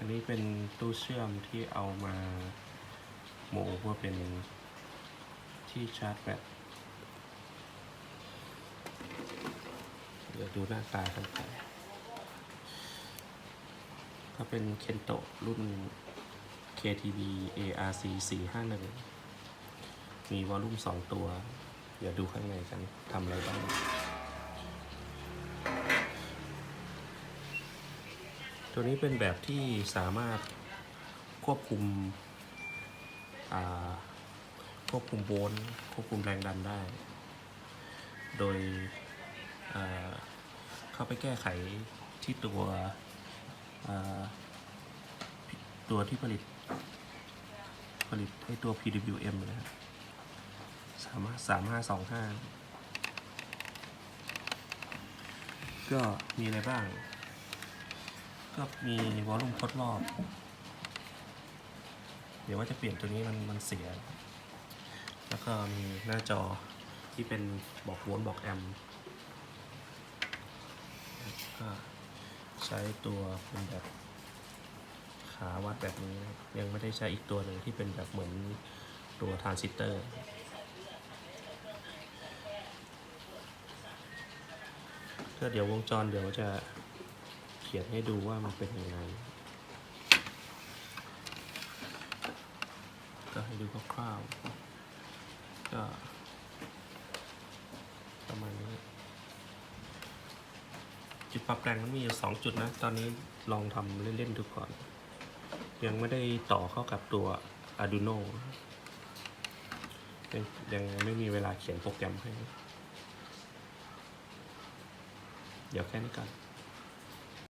อันนี้เป็นตู้เชื่อมที่เอามาโมเพื่อเป็นที่ชาร์จแบตเดี๋ยวดูหน้าตากันไปก็เป็นเคนโตรุ่น KTB ARC 451มีวอลลุ่ม2 ตัว เดี๋ยวดูข้างในกันทำอะไรบ้าง ตัวนี้เป็นแบบที่สามารถควบคุมควบคุมโวลต์ควบคุมแรงดันได้ โดยเข้าไปแก้ไขที่ตัวตัวที่ผลิตผลิตให้ตัว PWM นะครับสามารถสามห้าสองห้าก็มีอะไรบ้าง ก็มีวอลลุ่มทดรอบ เดี๋ยวว่าจะเปลี่ยนตัวนี้มันมันเสีย แล้วก็มีหน้าจอที่เป็นบอกโวลต์บอกแอมป์ก็ใช้ตัวเป็นแบบขาวัดแบบนี้ ยังไม่ได้ใช้อีกตัวหนึ่งที่เป็นแบบเหมือนตัวทรานซิสเตอร์ก็เดี๋ยววงจรเดี๋ยวจะ ขียนให้ดูว่ามันเป็นยังไง ก็ให้ดูคร่าวๆก็ประมาณนี้ จุดปรับแรงมันมีอยู่สองจุดนะ ตอนนี้ลองทำเล่นๆดูก่อน ยังไม่ได้ต่อเข้ากับตัว Arduino ยังยังไม่มีเวลาเขียนโปรแกรมให้ เดี๋ยวแค่นี้ก่อน